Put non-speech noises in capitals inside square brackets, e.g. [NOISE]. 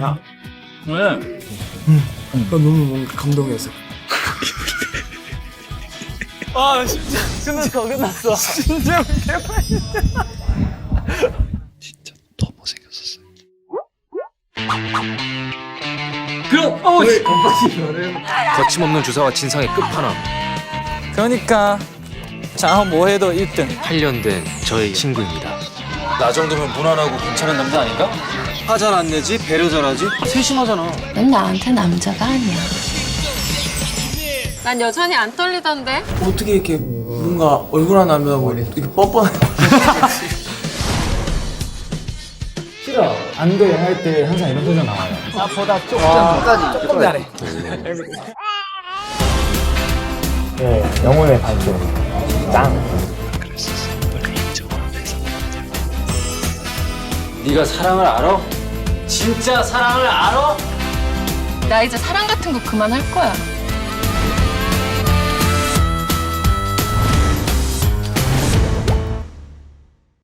야, 왜? 나 너무 뭔가 감동했어. 아, 진짜. 끝났어, 끝났어. 진짜 개발. 진짜 더 못생겼었어요. 그럼 어 씨. 거침없는 주사와 진상의 끝판왕. 그러니까 자 뭐 해도 1등. 8년 된 저의 친구입니다. 나 정도면 무난하고 괜찮은 남자 아닌가? 화잘 안 내지, 배려 잘하지. 세심하잖아. 넌 나한테 남자가 아니야. 난 여전히 안 떨리던데. 어떻게 이렇게 뭔가 얼굴 하나 안 나고 이렇게 뻔뻔해. [LAUGHS] 싫어 안 돼 할 때 항상 이런 표정 나와요 나보다 조금 조금 잘해. 네 영혼의 발전 짱 네가 사랑을 알아? 진짜 사랑을 알아? 나 이제 사랑 같은 거 그만할 거야.